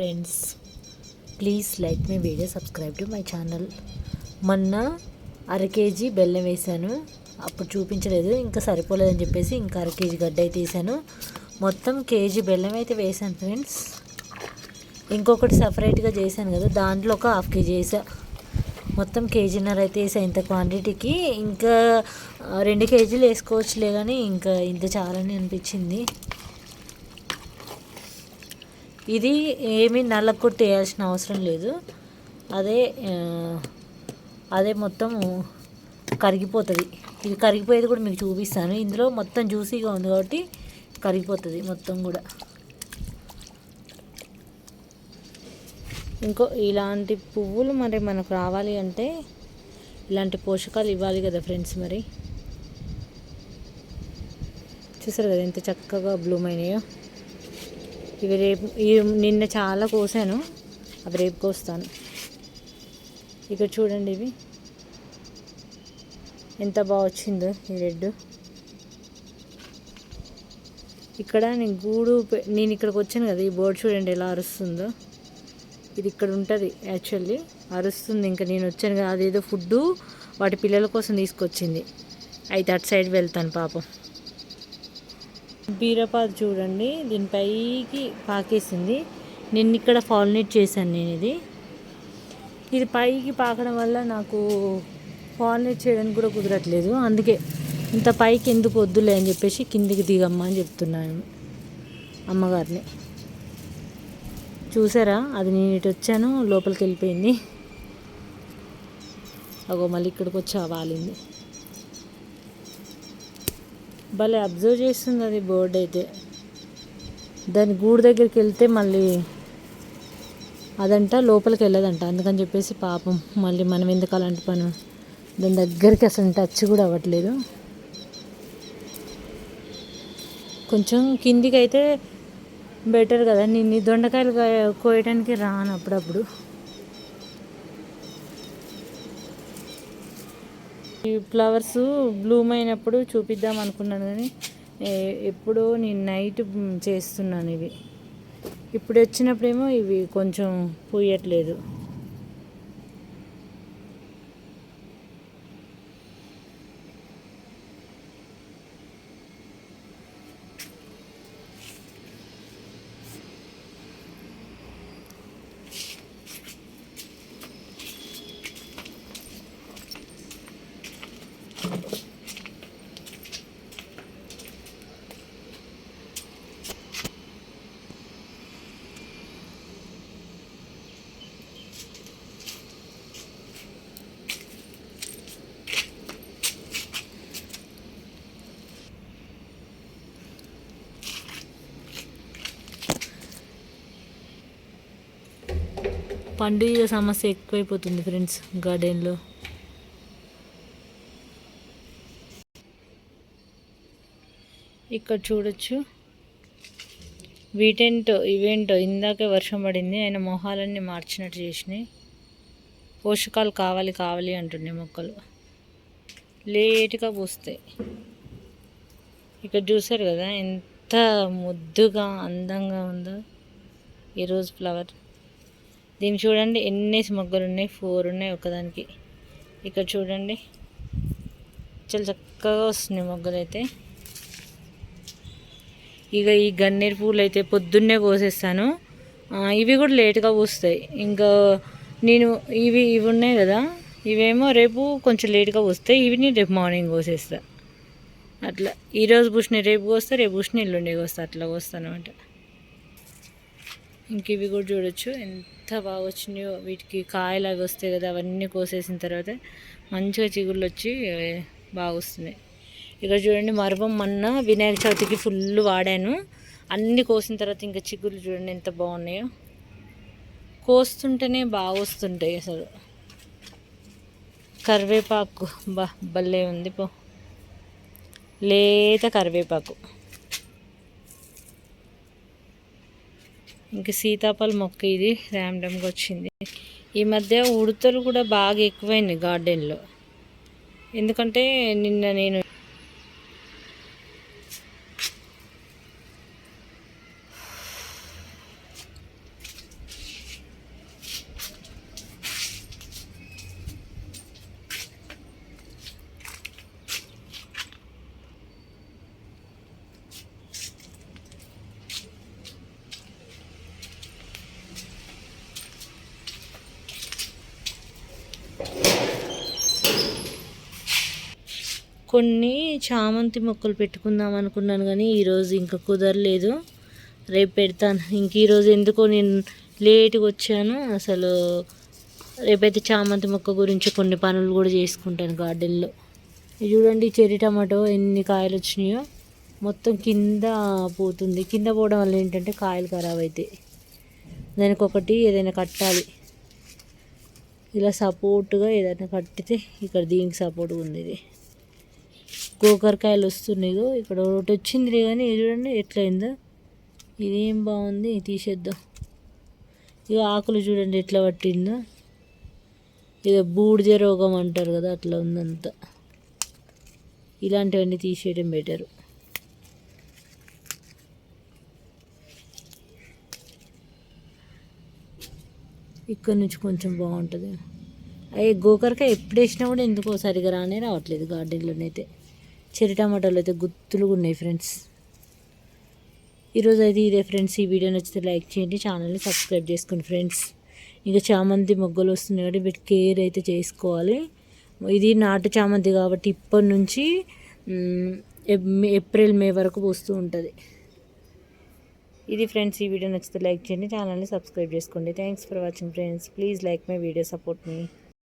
Friends please like my video subscribe to my channel మొన్న అర KG బెల్లం వేసాను అప్పుడు చూపించలేదు ఇంకా సరిపోలేదని చెప్పేసి ఇంకా అర కేజీ గడ్డ అయితే వేసాను మొత్తం కేజీ బెల్లం అయితే వేసాను ఫ్రెండ్స్ ఇంకొకటి సపరేట్గా చేశాను కదా దాంట్లో ఒక హాఫ్ కేజీ వేసా మొత్తం కేజీన్నర అయితే వేసా ఇంత క్వాంటిటీకి ఇంకా రెండు కేజీలు వేసుకోవచ్చులే కానీ ఇంకా ఇంత చాలని అనిపించింది. ఇది ఏమీ నల్లకొట్టి వేయాల్సిన అవసరం లేదు. అదే అదే మొత్తం కరిగిపోతుంది. ఇది కరిగిపోయేది కూడా మీకు చూపిస్తాను. ఇందులో మొత్తం జ్యూసీగా ఉంది కాబట్టి కరిగిపోతుంది మొత్తం కూడా. ఇంకో ఇలాంటి పువ్వులు మరి మనకు రావాలి అంటే ఇలాంటి పోషకాలు ఇవ్వాలి కదా ఫ్రెండ్స్ మరి. చూసారు కదా ఎంత చక్కగా బ్లూమ్ అయినాయో? ఇవి రేపు నిన్న చాలా కోసాను. అవి రేపు కోస్తాను. ఇక్కడ చూడండి ఇవి. ఎంత బాగా వచ్చిందో ఈ రెడ్ ఇక్కడ నేను గూడు పె- నేను ఇక్కడికి వచ్చాను కదా ఈ బోర్డు చూడండి ఎలా అరుస్తుందో. ఇది ఇక్కడ ఉంటుంది యాక్చువల్లీ. అరుస్తుంది ఇంకా నేను వచ్చాను కదా అదేదో ఫుడ్ వాటి పిల్లల కోసం తీసుకొచ్చింది. అయితే అటు సైడ్ వెళ్తాను పాపం. బీరపాదు చూడండి. దీనిపైకి పాకేసింది. నిన్న ఇక్కడ ఫాలినేట్ చేశాను నేను ఇది. ఇది పైకి పాకడం వల్ల నాకు ఫాలినేట్ చేయడానికి కూడా కుదరట్లేదు. అందుకే ఇంత పైకి ఎందుకు వద్దులే అని చెప్పేసి కిందికి దిగమ్మా అని చెప్తున్నాను అమ్మగారిని. చూసారా? అది నేను ఇటు వచ్చాను లోపలికి వెళ్ళిపోయింది. అగో మళ్ళీ ఇక్కడికి వచ్చి వాలింది. భలే అబ్జర్వ్ చేస్తుంది అది బర్డ్ అయితే. దాని గూడు దగ్గరికి వెళ్తే మళ్ళీ అదంట లోపలికి వెళ్ళదంట. అందుకని చెప్పేసి పాపం మళ్ళీ మనం ఎందుకు అలాంటి పని? దాని దగ్గరికి అసలు టచ్ కూడా అవ్వట్లేదు. కొంచెం కిందికి అయితే బెటర్ కదా. నేను దొండకాయలు కోయడానికి రాను అప్పుడప్పుడు. ఈ ఫ్లవర్స్ బ్లూమ్ అయినప్పుడు చూపిద్దాం అనుకున్నాను కానీ ఎప్పుడో నేను నైట్ చేస్తున్నాను ఇవి. ఇప్పుడు వచ్చినప్పుడేమో ఇవి కొంచెం పూయట్లేదు. పండుగ సమస్య ఎక్కువైపోతుంది ఫ్రెండ్స్ గార్డెన్లో. ఇక్కడ చూడొచ్చు. వీటేంటో ఇవేంటో ఇందాకే వర్షం పడింది. ఆయన మొహాలన్నీ మార్చినట్టు చేసినాయి. పోషకాలు కావాలి కావాలి అంటుండే మొక్కలు. లేటుగా పూస్తాయి. ఇక్కడ చూసారు కదా ఎంత ముద్దుగా అందంగా ఉందో. ఈరోజు ఫ్లవర్. దీన్ని చూడండి ఎన్ని మొగ్గలు ఉన్నాయి ఫోర్ ఉన్నాయి ఒకదానికి ఇక్కడ చూడండి చాలా చక్కగా వస్తున్నాయి మొగ్గలు అయితే ఇక ఈ గన్నేరు పూలు అయితే పొద్దున్నే కోసేస్తాను. ఇవి కూడా లేట్గా పూస్తాయి. ఇంకా నేను ఇవి ఇవి ఉన్నాయి కదా ఇవేమో రేపు కొంచెం లేట్గా పూస్తాయి. ఇవి నేను రేపు మార్నింగ్ కోసేస్తా. అట్లా ఈరోజు పూసిన రేపు కోస్తా రేపు పూసిన ఎల్లుండి కోస్తా. అట్లా కోస్తాను అనమాట ఇంక ఇవి కూడా చూడొచ్చు. ఎంత బాగా వచ్చినాయో వీటికి కాయలు అవి వస్తాయి కదా అవన్నీ కోసేసిన తర్వాత మంచిగా చిగుళ్ళు వచ్చి బాగా వస్తున్నాయి. ఇక్కడ చూడండి మరపం మొన్న వినాయక చవితికి ఫుల్ వాడాను. అన్నీ కోసిన తర్వాత ఇంకా చిగుళ్ళు చూడండి ఎంత బాగున్నాయో. కోస్తుంటేనే బాగా వస్తుంటాయి అసలు. కరివేపాకు బా భలే ఉంది పో. లేత కరివేపాకు. ఇంకా సీతాఫల మొక్క ఇది ర్యాండమ్గా వచ్చింది. ఈ మధ్య ఉడతలు కూడా బాగా ఎక్కువైనాయి గార్డెన్లో. ఎందుకంటే నిన్న నేను కొన్ని చామంతి మొక్కలు పెట్టుకుందాం అనుకున్నాను కానీ ఈరోజు ఇంకా కుదరలేదు. రేపు పెడతాను. ఇంక ఈరోజు ఎందుకో నేను లేట్గా వచ్చాను. అసలు రేపైతే చామంతి మొక్క గురించి కొన్ని పనులు కూడా చేసుకుంటాను గార్డెన్లో. చూడండి చెర్రీ టమాటో ఎన్ని కాయలు వచ్చినాయో. మొత్తం కింద పోతుంది. కింద పోవడం వల్ల ఏంటంటే కాయలు ఖరాబ్ అవుతాయి దానికి ఒకటి ఏదైనా కట్టాలి. ఇలా సపోర్ట్గా ఏదైనా కట్టితే ఇక్కడ దీనికి సపోర్ట్గా ఉంది ఇది. గోకరకాయలు వస్తున్నాయి ఇక్కడ ఒకటి వచ్చింది కానీ ఇది చూడండి ఎట్లయిందో. ఇదేం బాగుంది? తీసేద్దాం. ఇక ఆకులు చూడండి ఎట్లా పట్టిందో. ఇదో బూడిద రోగం అంటారు కదా అట్లా ఉందంతా. ఇలాంటివన్నీ తీసేయడం బెటరు. ఇక్కడ నుంచి కొంచెం బాగుంటుంది. అయ్యి గోకరకాయ ఎప్పుడు వేసినా కూడా ఎందుకో సరిగా రానే రావట్లేదు గార్డెన్లోనైతే. చెరి టమాటాలు అయితే గుత్తులుగా ఉన్నాయి ఫ్రెండ్స్. ఈరోజు అయితే ఇదే ఫ్రెండ్స్ ఈ వీడియో నచ్చితే లైక్ చేయండి ఛానల్ని సబ్స్క్రైబ్ చేసుకోండి ఫ్రెండ్స్. ఇంకా చామంతి మొగ్గలు వస్తున్నాయి కాబట్టి వీటి కేర్ అయితే చేసుకోవాలి. ఇది నాటు చామంతి కాబట్టి ఇప్పటి నుంచి ఏప్రిల్ మే వరకు పూస్తూ ఉంటుంది. ఇది ఫ్రెండ్స్ ఈ వీడియో నచ్చితే లైక్ చేయండి ఛానల్ని సబ్స్క్రైబ్ చేసుకోండి. Thanks for watching friends. Please like my video support me.